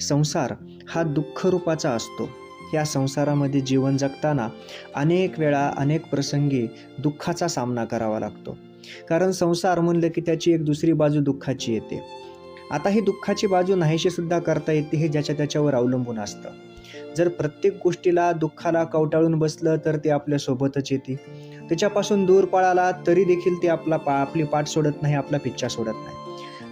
संसार हा दुःखरूपाचा असतो. या संसारामध्ये जीवन जगताना अनेक वेळा अनेक प्रसंगी दुःखाचा सामना करावा लागतो. कारण संसार म्हणलं की त्याची एक दुसरी बाजू दुःखाची येते. आता ही दुःखाची बाजू नाहीशीसुद्धा करता येते हे ज्याच्या त्याच्यावर अवलंबून असतं. जर प्रत्येक गोष्टीला दुःखाला कवटाळून बसलं तर ते आपल्यासोबतच येते. त्याच्यापासून दूर पळाला तरी देखील ते आपला पा आपली पाठ सोडत नाही आपला पिच्छा सोडत नाही.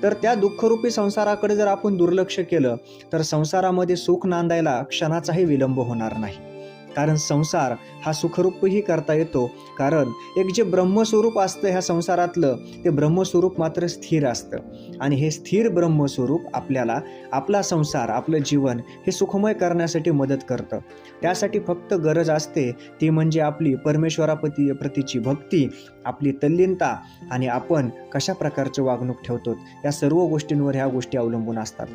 तर त्या दुःखरूपी संसाराकडे जर आपण दुर्लक्ष केलं तर संसारामध्ये सुख नांदायला क्षणाचाही विलंब होणार नाही. कारण संसार हा सुखरूपही करता येतो. कारण एक जे ब्रह्मस्वरूप असतं ह्या संसारातलं ते ब्रह्मस्वरूप मात्र स्थिर असतं. आणि हे स्थिर ब्रह्मस्वरूप आपल्याला आपला संसार आपलं जीवन हे सुखमय करण्यासाठी मदत करतं. त्यासाठी फक्त गरज असते ती म्हणजे आपली परमेश्वरापती प्रतीची भक्ती आपली तल्लीनता आणि आपण कशा प्रकारचं वागणूक ठेवतो या सर्व गोष्टींवर ह्या गोष्टी अवलंबून असतात.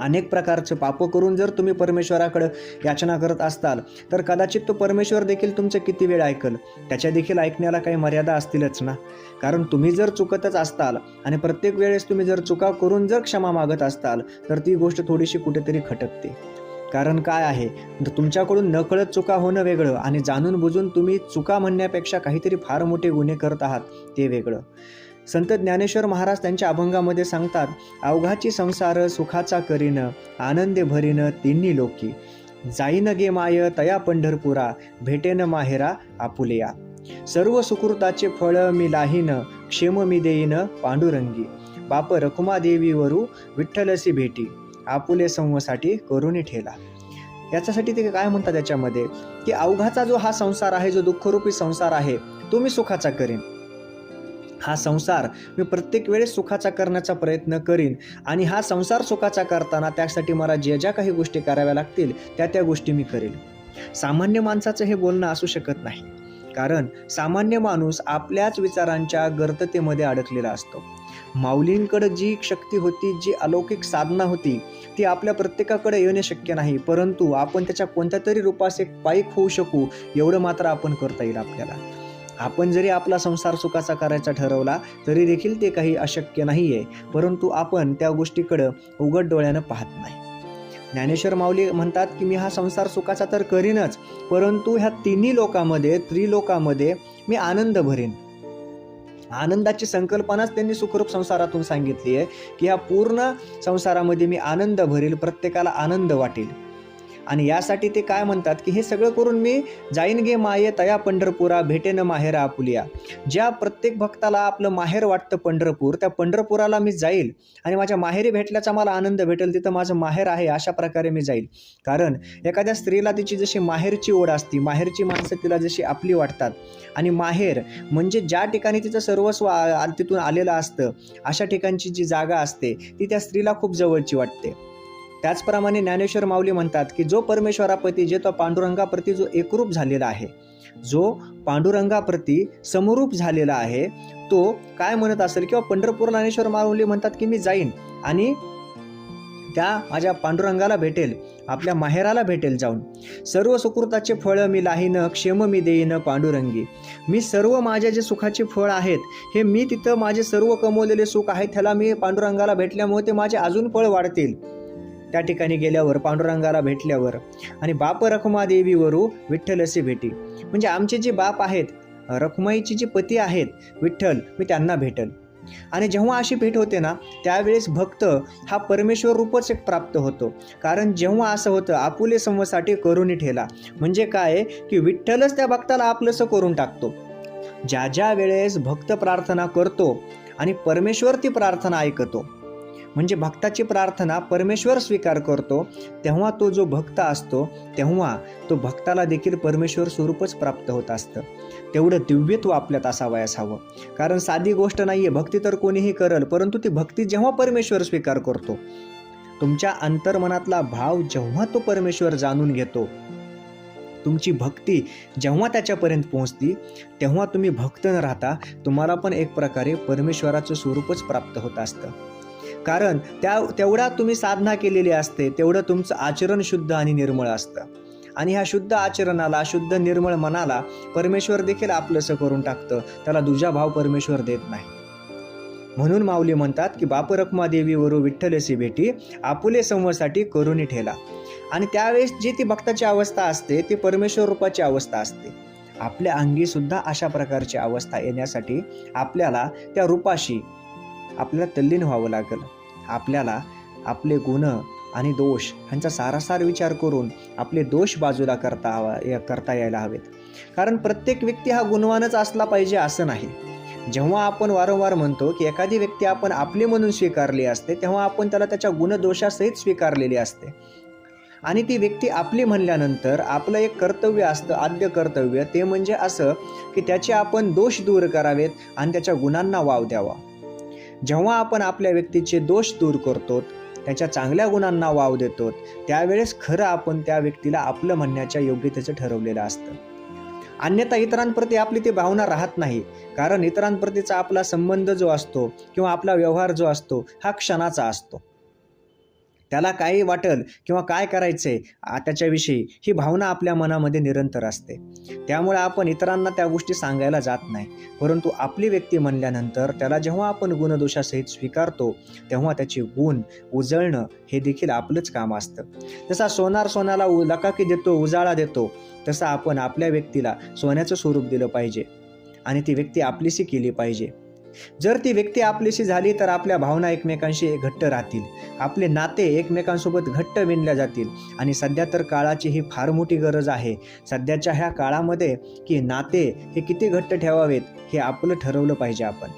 अनेक प्रकारचं पापं करून जर तुम्ही परमेश्वराकडं याचना करत असताल तर कदाचित तो परमेश्वर देखील तुमचं किती वेळ ऐकल? त्याच्या देखील ऐकण्याला काही मर्यादा असतीलच ना? कारण तुम्ही जर चुकतच असताल आणि प्रत्येक वेळेस तुम्ही जर चुका करून जर क्षमा मागत असताल तर ती गोष्ट थोडीशी कुठेतरी खटकते. कारण काय आहे? तुमच्याकडून नकळत चुका होणं वेगळं आणि जाणून बुजून तुम्ही चुका म्हणण्यापेक्षा काहीतरी फार मोठे गुन्हे करत आहात ते वेगळं. संत ज्ञानेश्वर महाराज त्यांच्या अभंगामध्ये सांगतात अवघाची संसार सुखाचा करीन आनंदे भरीन तिन्ही लोकी. जाईन गे माय तया पंढरपुरा भेटेन माहेरा आपुलेया. सर्व सुकृताचे फळ मी लाहीन क्षेम मी देईन पांडुरंगी. बाप रखुमादेवीवरू विठ्ठलसी भेटी आपुले संवसाठी करुणी ठेला. याच्यासाठी ते काय म्हणतात त्याच्यामध्ये की अवघाचा जो हा संसार आहे जो दुःखरूपी संसार आहे तो मी सुखाचा करीन. हा संसार मी प्रत्येक वेळेस सुखाचा करण्याचा प्रयत्न करीन. आणि हा संसार सुखाचा करताना त्यासाठी मला ज्या ज्या काही गोष्टी कराव्या लागतील त्या त्या गोष्टी मी करेल सामान्य माणसाचं हे बोलणं असू शकत नाही. कारण सामान्य माणूस आपल्याच विचारांच्या गर्ततेमध्ये अडकलेला असतो. माऊलींकडे जी शक्ती होती जी अलौकिक साधना होती ती आपल्या प्रत्येकाकडे येणे शक्य नाही. परंतु आपण त्याच्या कोणत्या तरी रूपास एक पाईक होऊ शकू एवढं मात्र आपण करता येईल आपल्याला. आपण जरी आपला संसार सुखाचा करायचा ठरवला तरी देखील ते काही अशक्य नाही आहे परंतु आपण त्या गोष्टीकडं उघड डोळ्यानं पाहत नाही. ज्ञानेश्वर माऊली म्हणतात की मी हा संसार सुखाचा तर करीनच परंतु ह्या तिन्ही लोकांमध्ये त्रिलोकामध्ये मी आनंद भरीन. आनंदाची संकल्पनाच त्यांनी सुखरूप संसारातून सांगितली आहे की ह्या पूर्ण संसारामध्ये मी आनंद भरील प्रत्येकाला आनंद वाटेल. आणि यासाठी ते काय म्हणतात की हे सगळं करून मी जाईन गे माये तया पंढरपुरा भेटेन माहेरा आपुलिया. ज्या प्रत्येक भक्ताला आपलं माहेर वाटतं पंढरपूर त्या पंढरपुराला मी जाईल. आणि माझ्या माहेरी भेटल्याचा मला आनंद भेटेल तिथं माझं माहेर आहे अशा प्रकारे मी जाईल. कारण एखाद्या स्त्रीला तिची जशी माहेरची ओढ असती माहेरची माणसं तिला जशी आपली वाटतात. आणि माहेर म्हणजे ज्या ठिकाणी तिचं सर्वस्व तिथून आलेलं असतं अशा ठिकाणची जी जागा असते ती त्या स्त्रीला खूप जवळची वाटते. त्याचप्रमाणे ज्ञानेश्वर माऊली म्हणतात की जो परमेश्वराप्रती जे तो पांडुरंगाप्रती जो एकरूप झालेला आहे जो पांडुरंगाप्रती समरूप झालेला आहे तो काय म्हणत असेल किंवा पंढरपूर ज्ञानेश्वर माऊली म्हणतात की मी जाईन आणि त्या माझ्या पांडुरंगाला भेटेल आपल्या माहेराला भेटेल जाऊन. सर्व सुकृताचे फळं मी लाहीन क्षेम मी देईन पांडुरंगी. मी सर्व माझ्या जे सुखाचे फळ आहेत हे मी तिथं माझे सर्व कमवलेले सुख आहे त्याला मी पांडुरंगाला भेटल्यामुळे ते माझे अजून फळ वाढतील. त्या ठिकाणी गेल्यावर पांडुरंगाला भेटल्यावर आणि बाप रखुमा देवीवरू विठ्ठलसे भेटी. म्हणजे आमचे जे बाप आहेत रखुमाईचे जी पती आहेत विठ्ठल मी त्यांना भेटल. आणि जेव्हा अशी भेट होते ना त्यावेळेस भक्त हा परमेश्वर रूपच एक प्राप्त होतो. कारण जेव्हा असं होतं आपुले समूहासाठी करुणी ठेला. म्हणजे काय? की विठ्ठलच त्या भक्ताला आपलंसं करून टाकतो. ज्या ज्या वेळेस भक्त प्रार्थना करतो आणि परमेश्वर ती प्रार्थना ऐकतो म्हणजे भक्ताची प्रार्थना परमेश्वर स्वीकार करतो तेव्हा तो जो भक्त असतो तेव्हा तो भक्ताला देखील परमेश्वर स्वरूपच प्राप्त होत असतं. तेवढं दिव्यत्व आपल्यात असावयास हवं. कारण साधी गोष्ट नाही आहे भक्ती तर कोणीही करल परंतु ती भक्ती जेव्हा परमेश्वर स्वीकार करतो तुमच्या अंतर्मनातला भाव जेव्हा तो परमेश्वर जाणून घेतो तुमची भक्ती जेव्हा त्याच्यापर्यंत पोहोचती तेव्हा तुम्ही भक्त न राहता तुम्हाला पण एक प्रकारे परमेश्वराचं स्वरूपच प्राप्त होत असतं. कारण त्या तेवढा तुम्ही साधना केलेली असते तेवढं तुमचं आचरण शुद्ध आणि निर्मळ असतं. आणि ह्या शुद्ध आचरणाला शुद्ध निर्मळ मनाला परमेश्वर देखील आपलंसं करून टाकतं. त्याला दुजा भाव परमेश्वर देत नाही. म्हणून माऊली म्हणतात की बाप रखमा देवीवरू विठ्ठलसी भेटी आपुले संवसाठी करुणी ठेला. आणि त्यावेळेस जी ती भक्ताची अवस्था असते ती परमेश्वर रूपाची अवस्था असते. आपल्या अंगी सुद्धा अशा प्रकारची अवस्था येण्यासाठी आपल्याला त्या रूपाशी आपल्याला तल्लीन व्हावं लागेल. आपल्याला आपले गुण आणि दोष ह्यांचा सारासार विचार करून आपले दोष बाजूला करता हवा या- करता यायला हवेत. कारण प्रत्येक व्यक्ती हा गुणवानच असला पाहिजे असं नाही. जेव्हा आपण वारंवार म्हणतो की एखादी व्यक्ती आपण आपली म्हणून स्वीकारली असते तेव्हा आपण त्याला त्याच्या गुणदोषासहित स्वीकारलेली असते. आणि ती व्यक्ती आपली म्हणल्यानंतर आपलं एक कर्तव्य असतं आद्य कर्तव्य. ते म्हणजे असं की त्याचे आपण दोष दूर करावेत आणि त्याच्या गुणांना वाव द्यावा. जेव्हा आपण आपल्या व्यक्तीचे दोष दूर करतो त्याच्या चांगल्या गुणांना वाव देतो त्यावेळेस खरं आपण त्या व्यक्तीला आपलं म्हणण्याच्या योग्यतेचं ठरवलेलं असतं. अन्यथा इतरांप्रती आपली ती भावना राहत नाही कारण इतरांप्रतीचा आपला संबंध जो असतो किंवा आपला व्यवहार जो असतो हा क्षणाचा असतो. त्याला काही वाटेल किंवा काय करायचं आहे त्याच्याविषयी ही भावना आपल्या मनामध्ये निरंतर असते. त्यामुळे आपण इतरांना त्या गोष्टी सांगायला जात नाही. परंतु आपली व्यक्ती म्हणल्यानंतर त्याला जेव्हा आपण गुणदोषासहित स्वीकारतो तेव्हा त्याचे गुण उजळणं हे देखील आपलंच काम असतं. जसा सोनार सोन्याला उ लकाकी देतो उजाळा देतो तसं आपण आपल्या व्यक्तीला सोन्याचं स्वरूप दिलं पाहिजे. आणि ती व्यक्ती आपलीशी केली पाहिजे. जर ती व्यक्ती आपलीशी झाली तर आपल्या भावना एकमेकांशी घट्ट राहतील. आपले नाते एकमेकांसोबत घट्ट विणल्या जातील. आणि सध्या तर काळाची ही फार मोठी गरज आहे. सध्याच्या ह्या काळामध्ये की नाते हे किती घट्ट ठेवावेत हे आपलं ठरवलं पाहिजे आपण.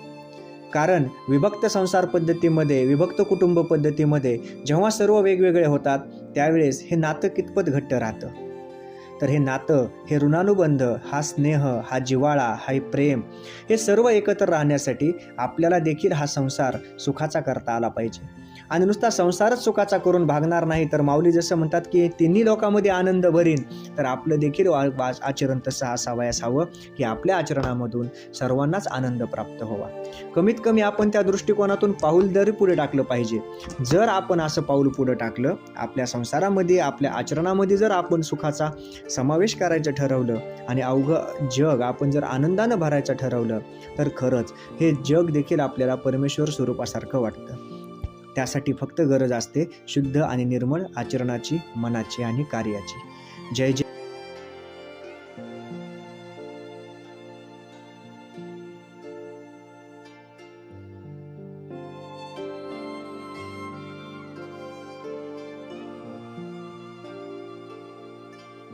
कारण विभक्त संसार पद्धतीमध्ये विभक्त कुटुंब पद्धतीमध्ये जेव्हा सर्व वेगवेगळे होतात त्यावेळेस हे नातं कितपत घट्ट राहतं. तर हे नातं हे ऋणानुबंध हा स्नेह हा जिव्हाळा हा प्रेम हे सर्व एकत्र राहण्यासाठी आपल्याला देखील हा संसार सुखाचा करता आला पाहिजे. आणि नुसता संसारच सुखाचा करून भागणार नाही. तर माऊली जसं म्हणतात की तिन्ही लोकांमध्ये आनंद भरीन. तर आपलं देखील वा- आचरण तसं असावयास हवं की आपल्या आचरणामधून सर्वांनाच आनंद प्राप्त व्हावा. कमीत कमी आपण त्या दृष्टिकोनातून पाऊल जरी पुढे टाकलं पाहिजे जर आपण असं पाऊल पुढे टाकलं आपल्या संसारामध्ये आपल्या आचरणामध्ये जर आपण सुखाचा समावेश करायचं ठरवलं आणि अवघं जग आपण जर आनंदानं भरायचं ठरवलं तर खरंच हे जग देखील आपल्याला परमेश्वर स्वरूपासारखं वाटतं. त्यासाठी फक्त गरज असते शुद्ध आणि निर्मळ आचरणाची मनाची आणि कार्याची. जय जय